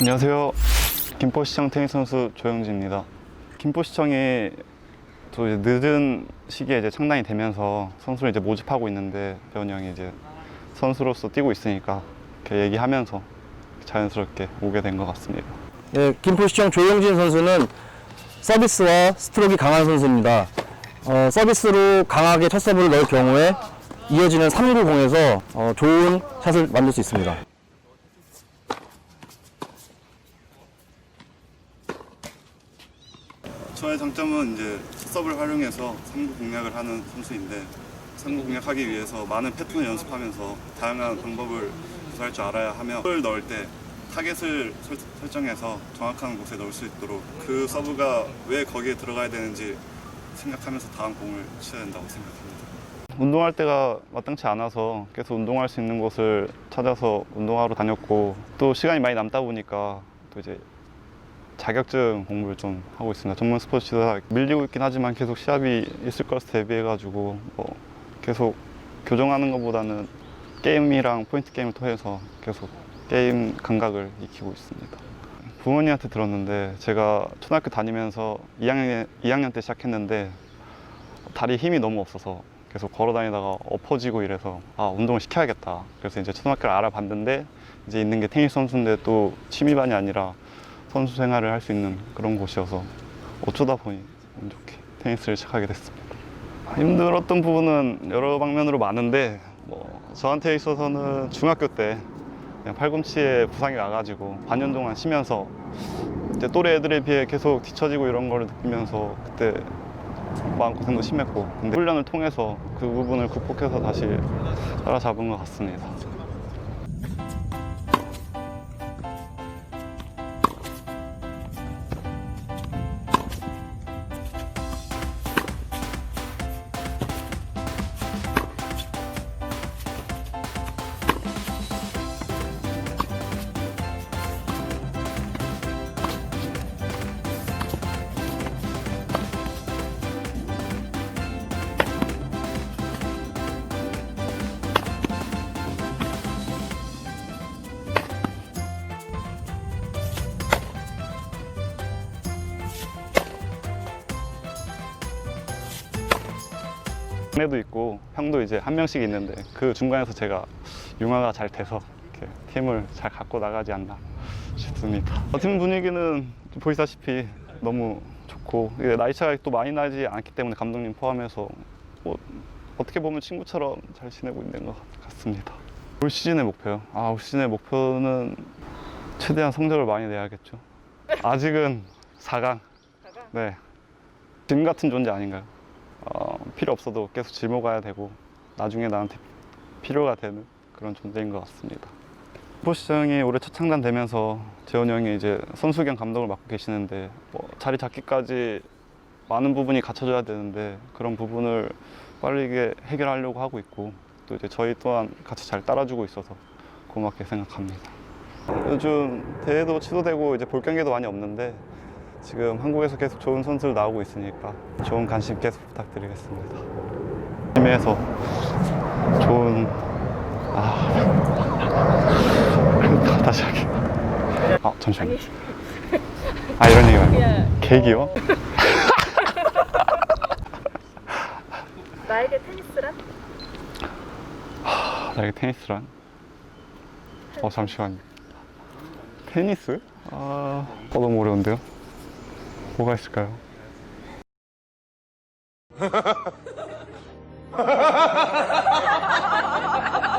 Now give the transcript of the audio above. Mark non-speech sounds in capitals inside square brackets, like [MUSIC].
안녕하세요. 김포시청 테니스 선수 조영진입니다. 김포시청이 또 이제 늦은 시기에 이제 창단이 되면서 선수를 이제 모집하고 있는데 배원 형이 이제 선수로서 뛰고 있으니까 이렇게 얘기하면서 자연스럽게 오게 된 것 같습니다. 네, 김포시청 조용진 선수는 서비스와 스트로크가 강한 선수입니다. 어, 서비스로 강하게 첫 서브를 넣을 경우에 이어지는 3구 공에서 어, 좋은 샷을 만들 수 있습니다. 저의 장점은 이제 서브를 활용해서 3구 공략을 하는 선수인데 3구 공략하기 위해서 많은 패턴을 연습하면서 다양한 방법을 구사할 줄 알아야 하며 서브를 넣을 때 타겟을 설- 설정해서 정확한 곳에 넣을 수 있도록 그 서브가 왜 거기에 들어가야 되는지 생각하면서 다음 공을 쳐야 된다고 생각합니다. 운동할 때가 마땅치 않아서 계속 운동할 수 있는 곳을 찾아서 운동하러 다녔고 또 시간이 많이 남다 보니까 또 이제 자격증 공부를 좀 하고 있습니다. 전문 스포츠 지도사 밀리고 있긴 하지만 계속 시합이 있을 것을 대비해가지고 뭐 계속 교정하는 것보다는 게임이랑 포인트 게임을 통해서 계속 게임 감각을 익히고 있습니다. 부모님한테 들었는데 제가 초등학교 다니면서 2학년, 2학년 때 시작했는데 다리 힘이 너무 없어서 계속 걸어 다니다가 엎어지고 이래서 아 운동을 시켜야겠다. 그래서 이제 초등학교를 알아봤는데 이제 있는 게 테니스 선수인데 또 취미반이 아니라 선수 생활을 할 수 있는 그런 곳이어서 어쩌다 보니 운 좋게 테니스를 시작하게 됐습니다. 힘들었던 부분은 여러 방면으로 많은데 뭐 저한테 있어서는 중학교 때 팔꿈치에 부상이 나가지고 반년 동안 쉬면서 이제 또래 애들에 비해 계속 뒤처지고 이런 걸 느끼면서 그때 마음고생도 심했고 근데 훈련을 통해서 그 부분을 극복해서 다시 따라잡은 것 같습니다. 막내도 있고 형도 이제 한 명씩 있는데 그 중간에서 제가 융화가 잘 돼서 이렇게 팀을 잘 갖고 나가지 않나 싶습니다. 어, 팀 분위기는 보시다시피 너무 좋고 나이 차가 또 많이 나지 않기 때문에 감독님 포함해서 뭐 어떻게 보면 친구처럼 잘 지내고 있는 것 같습니다. 올 시즌의 목표요? 아, 올 시즌의 목표는 최대한 성적을 많이 내야겠죠. 아직은 4강. 네. 짐 같은 존재 아닌가요? 어, 필요 없어도 계속 짊어가야 되고 나중에 나한테 필요가 되는 그런 존재인 것 같습니다. 포시장이 올해 첫 창단되면서 재원 형이 이제 선수 겸 감독을 맡고 계시는데 뭐 자리 잡기까지 많은 부분이 갖춰져야 되는데 그런 부분을 빠르게 해결하려고 하고 있고 또 이제 저희 또한 같이 잘 따라주고 있어서 고맙게 생각합니다. 요즘 대회도 취소되고 이제 볼 경기도 많이 없는데 지금 한국에서 계속 좋은 선수들 나오고 있으니까 좋은 관심 계속 부탁드리겠습니다. 팀에서 좋은 아 [LAUGHS] 다시 할게. 아 잠시만. 아 이런 얘기 말고 그냥 계기요? [LAUGHS] 나에게 테니스란? 아, 나에게 테니스란? 어 잠시만요. 테니스? 아 어, 너무 어려운데요? 뭐가 있을까요? [LAUGHS]